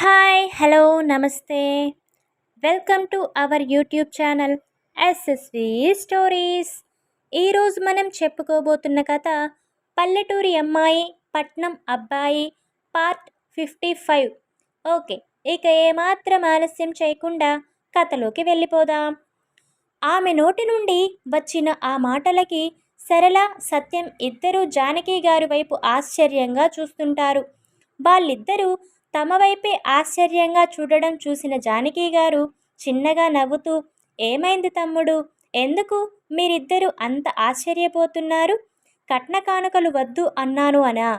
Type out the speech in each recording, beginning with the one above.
Hi hello నమస్తే. Welcome to our YouTube channel S S V stories. ఈరోజు మనం చెప్పుకోబోతున్న కథ పల్లెటూరి అమ్మాయి పట్నం అబ్బాయి పార్ట్ ఫిఫ్టీ ఫైవ్. ఓకే ఇక ఏమాత్రం ఆలస్యం చేయకుండా కథలోకి వెళ్ళిపోదాం. ఆమె నోటి నుండి వచ్చిన ఆ మాటలకి సరళ సత్యం ఇద్దరూ జానకి గారి వైపు ఆశ్చర్యంగా చూస్తుంటారు. వాళ్ళిద్దరూ తమ వైపే ఆశ్చర్యంగా చూడడం చూసిన జానకి గారు చిన్నగా నవ్వుతూ ఏమైంది తమ్ముడు? ఎందుకు మీరిద్దరూ అంత ఆశ్చర్యపోతున్నారు? కట్న కానుకలు వద్దు అన్నాను అనా.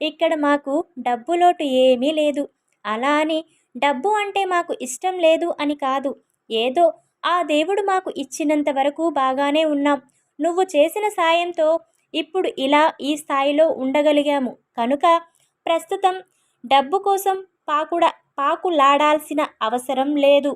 ఇక్కడ మాకు డబ్బు లోటు ఏమీ లేదు. అలా అని డబ్బు అంటే మాకు ఇష్టం లేదు అని కాదు. ఏదో ఆ దేవుడు మాకు ఇచ్చినంత వరకు బాగానే ఉన్నాం. నువ్వు చేసిన సాయంతో ఇప్పుడు ఇలా ఈ స్థాయిలో ఉండగలిగాము. కనుక ప్రస్తుతం డబ్బు కోసం పాకుడ పాకులాడాల్సిన అవసరం లేదు.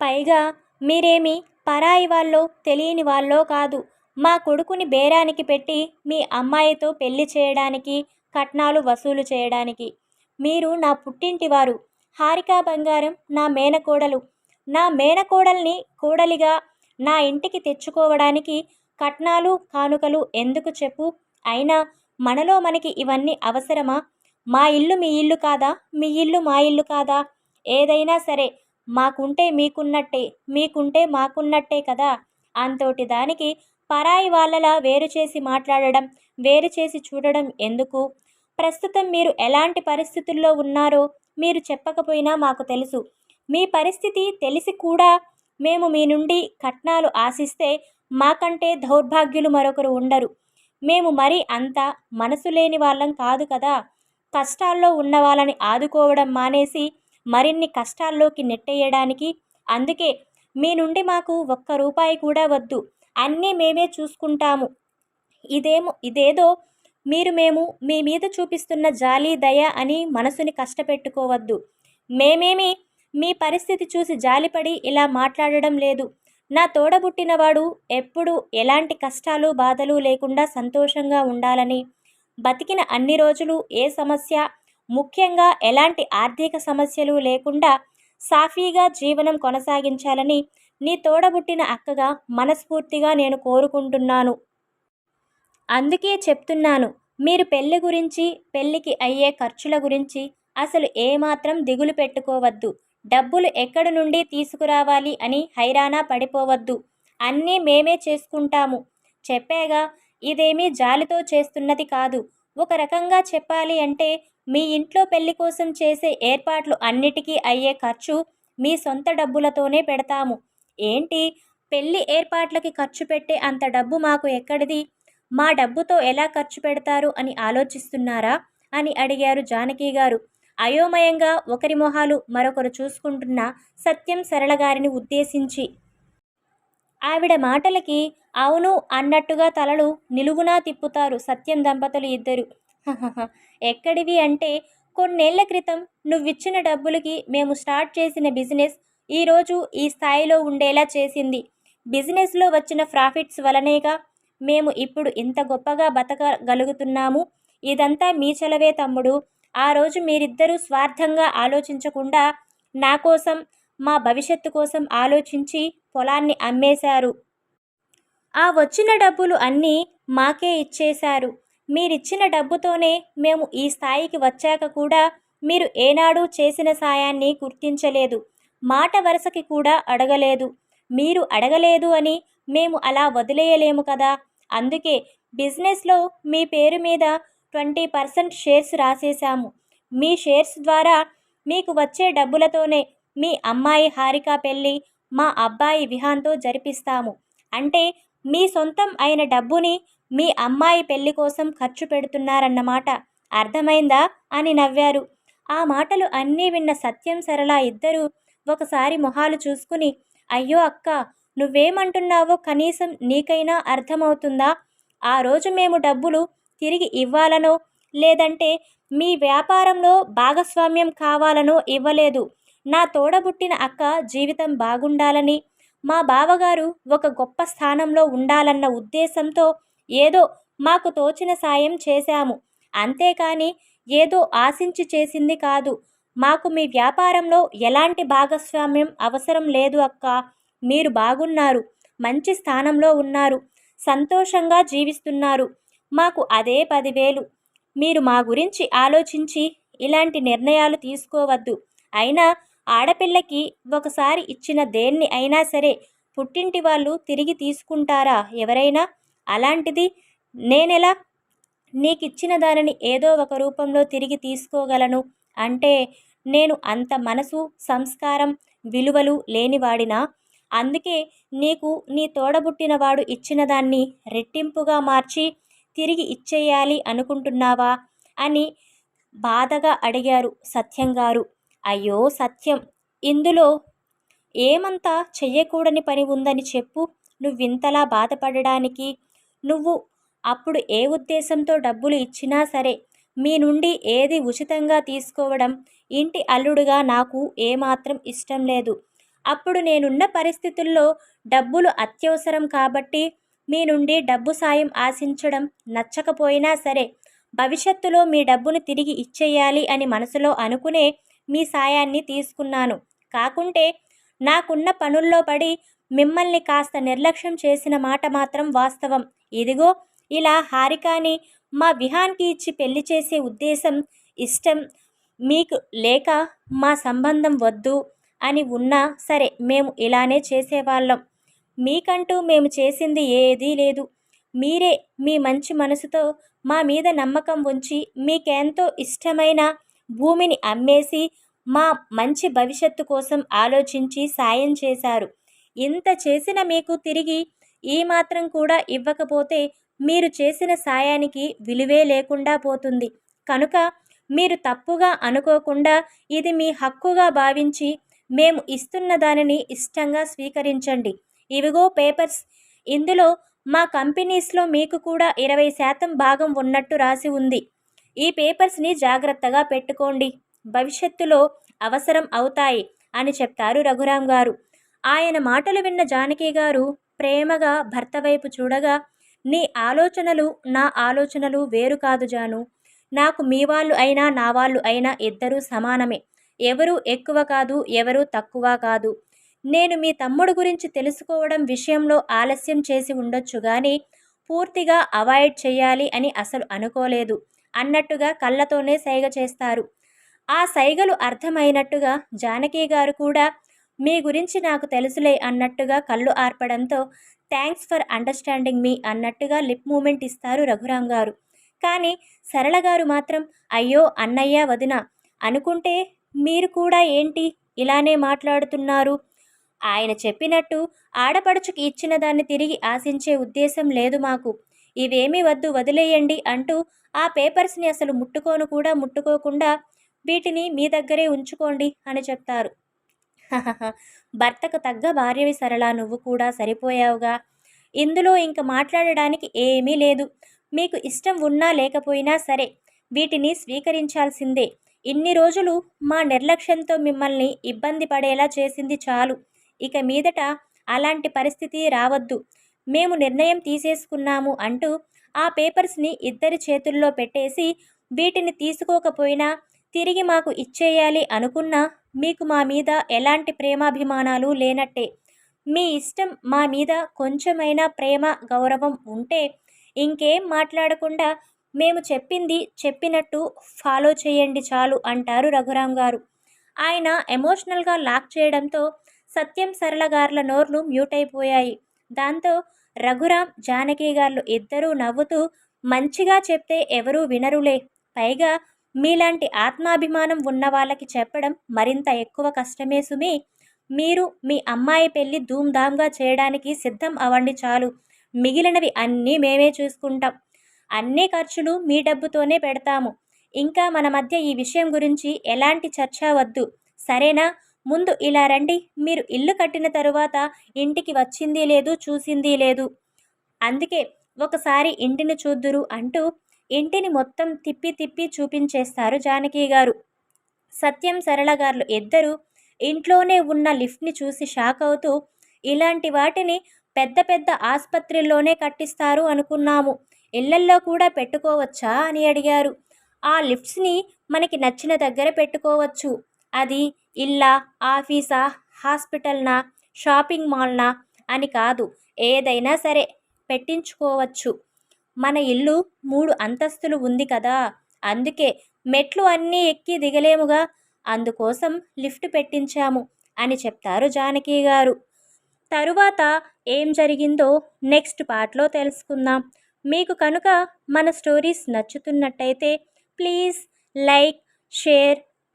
పైగా మీరేమి పరాయి వాళ్ళో తెలియని వాళ్ళో కాదు. మా కొడుకుని బేరానికి పెట్టి మీ అమ్మాయితో పెళ్ళి చేయడానికి కట్నాలు వసూలు చేయడానికి. మీరు నా పుట్టింటివారు. హారికా బంగారం నా మేనకోడలు. నా మేనకోడల్ని కోడలిగా నా ఇంటికి తెచ్చుకోవడానికి కట్నాలు కానుకలు ఎందుకు చెప్పు? అయినా మనలో మనకి ఇవన్నీ అవసరమా? మా ఇల్లు మీ ఇల్లు కాదా? మీ ఇల్లు మా ఇల్లు కాదా? ఏదైనా సరే మాకుంటే మీకున్నట్టే మీకుంటే మాకున్నట్టే కదా? అంతోటి దానికి పరాయి వాళ్ళలా వేరు చేసి మాట్లాడడం వేరు చేసి చూడడం ఎందుకు? ప్రస్తుతం మీరు ఎలాంటి పరిస్థితుల్లో ఉన్నారో మీరు చెప్పకపోయినా మాకు తెలుసు. మీ పరిస్థితి తెలిసి కూడా మేము మీ నుండి కట్నాలు ఆశిస్తే మాకంటే దౌర్భాగ్యులు మరొకరు ఉండరు. మేము మరి అంత మనసు లేని వాళ్ళం కాదు కదా? కష్టాల్లో ఉన్న వాళ్ళని ఆదుకోవడం మానేసి మరిన్ని కష్టాల్లోకి నెట్టేయడానికి అందుకే మీ నుండి మాకు ఒక్క రూపాయి కూడా వద్దు. అన్నీ మేమే చూసుకుంటాము. ఇదేమో ఇదేదో మీరు మేము మీ మీద చూపిస్తున్న జాలి దయ అని మనసుని కష్టపెట్టుకోవద్దు. మేమేమి మీ పరిస్థితి చూసి జాలిపడి ఇలా మాట్లాడడం లేదు. నా తోడబుట్టినవాడు ఎప్పుడు ఎలాంటి కష్టాలు బాధలు లేకుండా సంతోషంగా ఉండాలని బతికిన అన్ని రోజులు ఏ సమస్య ముఖ్యంగా ఎలాంటి ఆర్థిక సమస్యలు లేకుండా సాఫీగా జీవనం కొనసాగించాలని నీ తోడబుట్టిన అక్కగా మనస్ఫూర్తిగా నేను కోరుకుంటున్నాను. అందుకే చెప్తున్నాను మీరు పెళ్ళి గురించి పెళ్ళికి అయ్యే ఖర్చుల గురించి అసలు ఏమాత్రం దిగులు పెట్టుకోవద్దు. డబ్బులు ఎక్కడి నుండి తీసుకురావాలి అని హైరానా పడిపోవద్దు. అన్నీ మేమే చేసుకుంటాము. చెప్పాగా ఇదేమీ జాలితో చేస్తున్నది కాదు. ఒక రకంగా చెప్పాలి అంటే మీ ఇంట్లో పెళ్ళి కోసం చేసే ఏర్పాట్లు అన్నిటికీ అయ్యే ఖర్చు మీ సొంత డబ్బులతోనే పెడతాము. ఏంటి? పెళ్ళి ఏర్పాట్లకి ఖర్చు పెట్టే అంత డబ్బు మాకు ఎక్కడిది? మా డబ్బుతో ఎలా ఖర్చు పెడతారు అని ఆలోచిస్తున్నారా? అని అడిగారు జానకి గారు. అయోమయంగా ఒకరి మొహాలు మరొకరు చూసుకుంటున్న సత్యం సరళగారిని ఉద్దేశించి ఆవిడ మాటలకి అవును అన్నట్టుగా తలలు నిలువునా తిప్పుతారు సత్యం దంపతులు ఇద్దరు. ఎక్కడివి అంటే కొన్నేళ్ళ క్రితం నువ్విచ్చిన డబ్బులకి మేము స్టార్ట్ చేసిన బిజినెస్ ఈరోజు ఈ స్థాయిలో ఉండేలా చేసింది. బిజినెస్లో వచ్చిన ప్రాఫిట్స్ వలనేగా మేము ఇప్పుడు ఇంత గొప్పగా బతకగలుగుతున్నాము. ఇదంతా మీ చలవే తమ్ముడు. ఆ రోజు మీరిద్దరూ స్వార్థంగా ఆలోచించకుండా నా కోసం మా భవిష్యత్తు కోసం ఆలోచించి పొలాన్ని అమ్మేశారు. ఆ వచ్చిన డబ్బులు అన్నీ మాకే ఇచ్చేశారు. మీరిచ్చిన డబ్బుతోనే మేము ఈ స్థాయికి వచ్చాక కూడా మీరు ఏనాడు చేసిన సాయాన్ని గుర్తించలేదు. మాట వరుసకి కూడా అడగలేదు. మీరు అడగలేదు అని మేము అలా వదిలేయలేము కదా. అందుకే బిజినెస్లో మీ పేరు మీద ట్వంటీ పర్సెంట్ షేర్స్ రాసేశాము. మీ షేర్స్ ద్వారా మీకు వచ్చే డబ్బులతోనే మీ అమ్మాయి హారిక పెళ్ళి మా అబ్బాయి విహాన్తో జరిపిస్తాము. అంటే మీ సొంతం అయిన డబ్బుని మీ అమ్మాయి పెళ్ళి కోసం ఖర్చు పెడుతున్నారన్నమాట. అర్థమైందా? అని నవ్వారు. ఆ మాటలు అన్నీ విన్న సత్యం సరళ ఇద్దరూ ఒకసారి మొహాలు చూసుకుని అయ్యో అక్క నువ్వేమంటున్నావో కనీసం నీకైనా అర్థమవుతుందా? ఆ రోజు మేము డబ్బులు తిరిగి ఇవ్వాలనో లేదంటే మీ వ్యాపారంలో భాగస్వామ్యం కావాలనో ఇవ్వలేదు. నా తోడబుట్టిన అక్క జీవితం బాగుండాలని మా బావగారు ఒక గొప్ప స్థానంలో ఉండాలన్న ఉద్దేశంతో ఏదో మాకు తోచిన సాయం చేశాము. అంతేకాని ఏదో ఆశించి చేసింది కాదు. మాకు మీ వ్యాపారంలో ఎలాంటి భాగస్వామ్యం అవసరం లేదు అక్క. మీరు బాగున్నారు మంచి స్థానంలో ఉన్నారు సంతోషంగా జీవిస్తున్నారు. మాకు అదే పదివేలు. మీరు మా గురించి ఆలోచించి ఇలాంటి నిర్ణయాలు తీసుకోవద్దు. అయినా ఆడపిల్లకి ఒకసారి ఇచ్చిన దేన్ని అయినా సరే పుట్టింటి వాళ్ళు తిరిగి తీసుకుంటారా? ఎవరైనా? అలాంటిది నేనెలా? నీకిచ్చిన దానిని ఏదో ఒక రూపంలో తిరిగి తీసుకోగలను అంటే నేను అంత మనసు సంస్కారం విలువలు లేనివాడినా? అందుకే నీకు నీ తోడబుట్టినవాడు ఇచ్చిన దాన్ని రెట్టింపుగా మార్చి తిరిగి ఇచ్చేయాలి అనుకుంటున్నావా? అని బాధగా అడిగారు సత్యం గారు అయ్యో సత్యం. ఇందులో ఏమంతా చెయ్యకూడని పని ఉందని చెప్పు. నువ్వింతలా బాధపడడానికి నువ్వు అప్పుడు ఏ ఉద్దేశంతో డబ్బులు ఇచ్చినా సరే మీ నుండి ఏది ఉచితంగా తీసుకోవడం ఇంటి అల్లుడుగా నాకు ఏమాత్రం ఇష్టం లేదు. అప్పుడు నేనున్న పరిస్థితుల్లో డబ్బులు అత్యవసరం కాబట్టి మీ నుండి డబ్బు సాయం ఆశించడం నచ్చకపోయినా సరే భవిష్యత్తులో మీ డబ్బును తిరిగి ఇచ్చేయాలి అని మనసులో అనుకునే మీ సాయాన్ని తీసుకున్నాను. కాకుంటే నాకున్న పనుల్లో పడి మిమ్మల్ని కాస్త నిర్లక్ష్యం చేసిన మాట మాత్రం వాస్తవం. ఇదిగో ఇలా హారికాని మా విహాన్కి ఇచ్చి పెళ్ళి చేసే ఉద్దేశం ఇష్టం. మీకు లేక మా సంబంధం వద్దు అని ఉన్నా సరే మేము ఇలానే చేసేవాళ్ళం. మీకంటూ మేము చేసింది ఏదీ లేదు. మీరే మీ మంచి మనసుతో మా మీద నమ్మకం ఉంచి మీకెంతో ఇష్టమైన భూమిని అమ్మేసి మా మంచి భవిష్యత్తు కోసం ఆలోచించి సాయం చేశారు. ఇంత చేసిన మీకు తిరిగి ఈ మాత్రం కూడా ఇవ్వకపోతే మీరు చేసిన సాయానికి విలువే లేకుండా పోతుంది. కనుక మీరు తప్పుగా అనుకోకుండా ఇది మీ హక్కుగా భావించి మేము ఇస్తున్న దానిని ఇష్టంగా స్వీకరించండి. ఇవిగో పేపర్స్. ఇందులో మా కంపెనీస్లో మీకు కూడా ఇరవై శాతం భాగం ఉన్నట్టు రాసి ఉంది. ఈ పేపర్స్ని జాగ్రత్తగా పెట్టుకోండి. భవిష్యత్తులో అవసరం అవుతాయి అని చెప్తారు రఘురాం గారు. ఆయన మాటలు విన్న జానకి గారు ప్రేమగా భర్త వైపు చూడగా నీ ఆలోచనలు నా ఆలోచనలు వేరు కాదు జాను. నాకు మీ వాళ్ళు అయినా నా వాళ్ళు అయినా ఇద్దరూ సమానమే. ఎవరు ఎక్కువ కాదు ఎవరు తక్కువ కాదు. నేను మీ తమ్ముడు గురించి తెలుసుకోవడం విషయంలో ఆలస్యం చేసి ఉండొచ్చు కానీ పూర్తిగా అవాయిడ్ చేయాలి అని అసలు అనుకోలేదు. అన్నట్టుగా కళ్ళతోనే సైగ చేస్తారు. ఆ సైగలు అర్థమైనట్టుగా జానకి గారు కూడా మీ గురించి నాకు తెలుసులే అన్నట్టుగా కళ్ళు ఆర్పడంతో థ్యాంక్స్ ఫర్ అండర్స్టాండింగ్ మీ అన్నట్టుగా లిప్ మూమెంట్ ఇస్తారు రఘురాం గారు. కానీ సరళ గారు మాత్రం అయ్యో అన్నయ్య వదిన అనుకుంటే మీరు కూడా ఏంటి ఇలానే మాట్లాడుతున్నారు? ఆయన చెప్పినట్టు ఆడపడుచుకి ఇచ్చిన దాన్ని తిరిగి ఆశించే ఉద్దేశం లేదు మాకు. ఇవేమీ వద్దు వదిలేయండి అంటూ ఆ పేపర్స్ని అసలు ముట్టుకోను కూడా ముట్టుకోకుండా వీటిని మీ దగ్గరే ఉంచుకోండి అని చెప్తారు. భర్తకు తగ్గ భార్యవి సరళ నువ్వు కూడా సరిపోయావుగా. ఇందులో ఇంక మాట్లాడడానికి ఏమీ లేదు. మీకు ఇష్టం ఉన్నా లేకపోయినా సరే వీటిని స్వీకరించాల్సిందే. ఇన్ని రోజులు మా నిర్లక్ష్యంతో మిమ్మల్ని ఇబ్బంది పడేలా చేసింది చాలు. ఇక మీదట అలాంటి పరిస్థితి రావద్దు. మేము నిర్ణయం తీసేసుకున్నాము అంటూ ఆ పేపర్స్ని ఇద్దరి చేతుల్లో పెట్టేసి వీటిని తీసుకోకపోయినా తిరిగి మాకు ఇచ్చేయాలి అనుకున్నా మీకు మా మీద ఎలాంటి ప్రేమాభిమానాలు లేనట్టే. మీ ఇష్టం మా మీద కొంచెమైనా ప్రేమ గౌరవం ఉంటే ఇంకేం మాట్లాడకుండా మేము చెప్పింది చెప్పినట్టు ఫాలో చేయండి చాలు అంటారు రఘురాం గారు. ఆయన ఎమోషనల్గా లాక్ చేయడంతో సత్యం సరళ గార్ల నోర్లు మ్యూట్ అయిపోయాయి. దాంతో రఘురాం జానకి గారు ఇద్దరూ నవ్వుతూ మంచిగా చెప్తే ఎవరూ వినరులే. పైగా మీలాంటి ఆత్మాభిమానం ఉన్న వాళ్ళకి చెప్పడం మరింత ఎక్కువ కష్టమే సుమి. మీరు మీ అమ్మాయి పెళ్ళి ధూమ్ధామ్గా చేయడానికి సిద్ధం అవ్వండి చాలు. మిగిలినవి అన్నీ మేమే చూసుకుంటాం. అన్ని ఖర్చులు మీ డబ్బుతోనే పెడతాము. ఇంకా మన మధ్య ఈ విషయం గురించి ఎలాంటి చర్చ వద్దు. సరేనా? ముందు ఇలా రండి. మీరు ఇల్లు కట్టిన తరువాత ఇంటికి వచ్చింది లేదు చూసింది లేదు. అందుకే ఒకసారి ఇంటిని చూద్దురు అంటూ ఇంటిని మొత్తం తిప్పి తిప్పి చూపించేస్తారు జానకి గారు. సత్యం సరళ గారు ఇద్దరు ఇంట్లోనే ఉన్న లిఫ్ట్ని చూసి షాక్ అవుతూ ఇలాంటి వాటిని పెద్ద పెద్ద ఆసుపత్రుల్లోనే కట్టిస్తారు అనుకున్నాము. ఇళ్ళల్లో కూడా పెట్టుకోవచ్చా? అని అడిగారు. ఆ లిఫ్ట్స్ని మనకి నచ్చిన దగ్గర పెట్టుకోవచ్చు. అది ఇల్లా ఆఫీసా హాస్పిటల్నా షాపింగ్ మాల్నా అని కాదు ఏదైనా సరే పెట్టించుకోవచ్చు. మన ఇల్లు మూడు అంతస్తులు ఉంది కదా అందుకే మెట్లు అన్నీ ఎక్కి దిగలేముగా అందుకోసం లిఫ్ట్ పెట్టించాము అని చెప్తారు జానకి గారు. తరువాత ఏం జరిగిందో నెక్స్ట్ పార్ట్లో తెలుసుకుందాం. మీకు కనుక మన స్టోరీస్ నచ్చుతున్నట్టయితే please like share